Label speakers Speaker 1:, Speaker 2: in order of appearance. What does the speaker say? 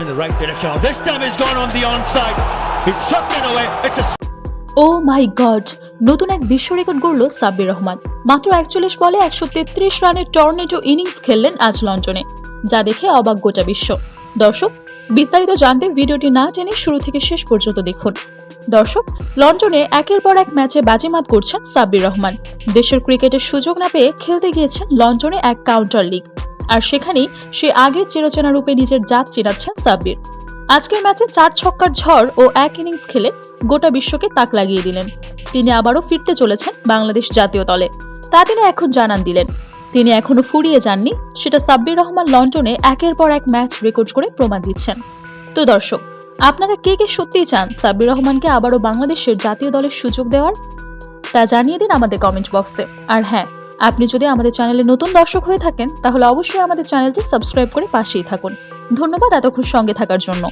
Speaker 1: in the right direction. This time he's gone on the onside. He's struck it away. It's a
Speaker 2: oh my god নতুন এক বিশ্ব record গড়ল Sabbir Rahman মাত্র একচল্লিশ বলে একশো তেত্রিশ রানের টর্নেডো ইনিংস খেললেন আজ লন্ডনে, যা দেখে অবাক গোটা বিশ্ব দর্শক, বিস্তারিত জানতে ভিডিওটি না টেনে শুরু থেকে শেষ পর্যন্ত দেখুন দর্শক, লন্ডনে একের পর এক ম্যাচে বাজিমাত করছেন সাব্বির রহমান দেশের ক্রিকেটের সুযোগ না পেয়ে খেলতে গিয়েছেন লন্ডনে এক কাউন্টার লিগ আর সেখানেই সে আগের চিরচেনা রূপে নিজের জাত চিনাচ্ছেন সাব্বির। আজকের ম্যাচে চার ছক্কার ঝড় ও এক ইনিংস খেলে গোটা বিশ্বকে তাক লাগিয়ে দিলেন। তিনি আবারও ফিরতে চলেছেন বাংলাদেশ জাতীয় দলে। তা তিনি এখন জানান দিলেন। তিনি এখনও ফুরিয়ে যাননি, সেটা সাব্বির রহমান লন্ডনে একের পর এক ম্যাচ রেকর্ড করে প্রমাণ দিচ্ছেন। তো দর্শক, আপনারা কে কে সত্যিই চান সাব্বির রহমানকে আবারও বাংলাদেশের জাতীয় দলের সুযোগ দেওয়ার? তা জানিয়ে দিন আমাদের কমেন্ট বক্সে। আর হ্যাঁ আপনি যদি আমাদের চ্যানেলে নতুন দর্শক হয়ে থাকেন, তাহলে অবশ্যই আমাদের চ্যানেলটি সাবস্ক্রাইব করে পাশেই থাকুন। ধন্যবাদ এতক্ষণ সঙ্গে থাকার জন্য।